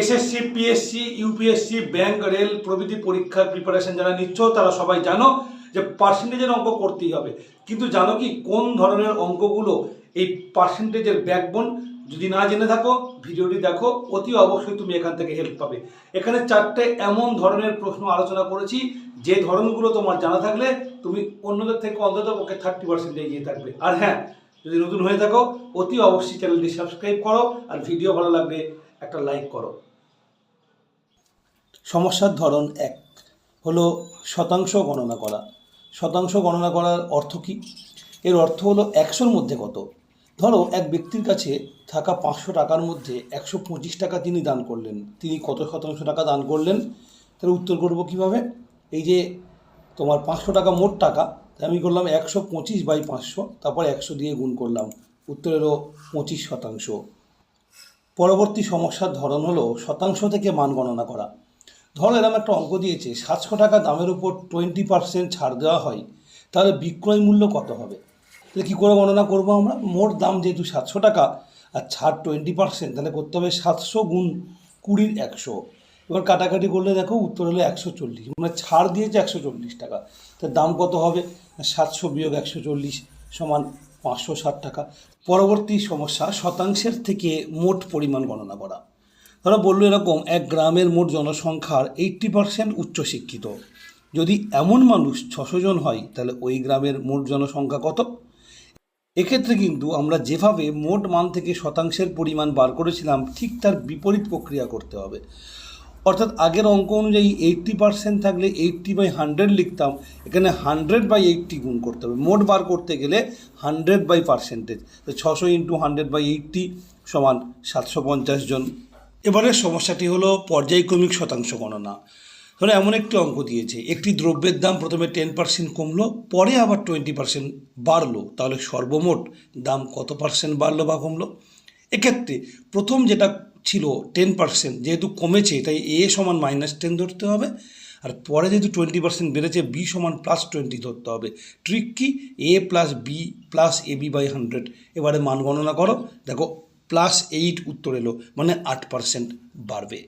SSC PSC UPSC bank rail প্রভৃতি পরীক্ষার preparation যারা নিচ্ছ, তারা সবাই জানো যে পার্সেন্টেজের অঙ্ক করতেই হবে। কিন্তু জানো কি, কোন ধরনের অঙ্কগুলো এই পার্সেন্টেজের ব্যাকবোন যদি না জেনে থাকো, ভিডিওটি দেখো, অতি অবশ্যই তুমি এখান থেকে হেল্প পাবে। এখানে চারটে এমন ধরনের প্রশ্ন আলোচনা করেছি, যে ধরনগুলো তোমার জানা থাকলে তুমি অন্যদের থেকে অন্তত পক্ষে থার্টি পার্সেন্ট এগিয়ে থাকবে। আর হ্যাঁ যদি নতুন হয়ে থাকো, অতি অবশ্যই চ্যানেলটি সাবস্ক্রাইব করো, আর ভিডিও ভালো লাগলে একটা লাইক করো। সমস্যার ধরন এক। হলো শতাংশ গণনা করা। শতাংশ গণনা করার অর্থ কী? এর অর্থ হলো একশোর মধ্যে কত? ধরো এক ব্যক্তির কাছে থাকা পাঁচশো টাকার মধ্যে একশো পঁচিশ টাকা তিনি দান করলেন। তিনি কত শতাংশ টাকা দান করলেন? তাহলে উত্তর করব কীভাবে? এই যে তোমার পাঁচশো টাকা মোট টাকা আমি করলাম একশো পঁচিশ বাই পাঁচশো, তারপর একশো দিয়ে গুণ করলাম। উত্তর এলো পঁচিশ শতাংশ। পরবর্তী সমস্যার ধরন হলো শতাংশ থেকে মান গণনা করা। ধরো এরকম একটা অঙ্ক দিয়েছে, সাতশো টাকা দামের উপর টোয়েন্টি পার্সেন্ট ছাড় দেওয়া হয়, তাহলে বিক্রয় মূল্য কত হবে? তাহলে কী করে গণনা করব আমরা? মোট দাম যেহেতু সাতশো টাকা, আর ছাড় টোয়েন্টি পার্সেন্ট তাহলে করতে হবে সাতশো গুণ কুড়ির একশো। এবার কাটাকাটি করলে দেখো উত্তর হলো একশো চল্লিশ মানে ছাড় দিয়েছে একশো চল্লিশ টাকা। তার দাম কত হবে? সাতশো বিয়োগ একশো চল্লিশ সমান পাঁচশো ষাট টাকা। পরবর্তী সমস্যা, শতাংশের থেকে মোট পরিমাণ গণনা করা। তারা বলল, এরকম এক গ্রামের মোট জনসংখ্যার এইট্টি পার্সেন্ট উচ্চশিক্ষিত। যদি এমন মানুষ ছশো জন হয়, তাহলে ওই গ্রামের মোট জনসংখ্যা কত? এক্ষেত্রে কিন্তু আমরা যেভাবে মোট মান থেকে শতাংশের পরিমাণ বার করেছিলাম, ঠিক তার বিপরীত প্রক্রিয়া করতে হবে। অর্থাৎ আগের অঙ্ক অনুযায়ী এইট্টি পার্সেন্ট থাকলে এইট্টি বাই হান্ড্রেড লিখতাম, এখানে হান্ড্রেড বাই এইট্টি গুণ করতে হবে। মোট বার করতে গেলে হান্ড্রেড বাই পার্সেন্টেজ তো ছশো ইন্টু হান্ড্রেড বাই এইট্টি সমান সাতশো পঞ্চাশ জন। এবারের সমস্যাটি হলো পর্যায়ক্রমিক শতাংশ গণনা। ধরো এমন একটি অঙ্ক দিয়েছে, একটি দ্রব্যের দাম প্রথমে টেন পার্সেন্ট কমলো, পরে আবার টোয়েন্টি পার্সেন্ট বাড়লো, তাহলে সর্বমোট দাম কত পার্সেন্ট বাড়লো বা কমলো? এক্ষেত্রে প্রথম যেটা ছিল টেন পার্সেন্ট যেহেতু কমেছে, তাই এ সমান মাইনাস টেন ধরতে হবে, আর পরে যেহেতু টোয়েন্টি পার্সেন্ট বেড়েছে, বি সমান প্লাস টোয়েন্টি ধরতে হবে। ট্রিক কি? A plus b plus a b by hundred এবারে মান গণনা করো, দেখো প্লাস এইট উত্তর এলো মানে আট পার্সেন্ট বাড়বে।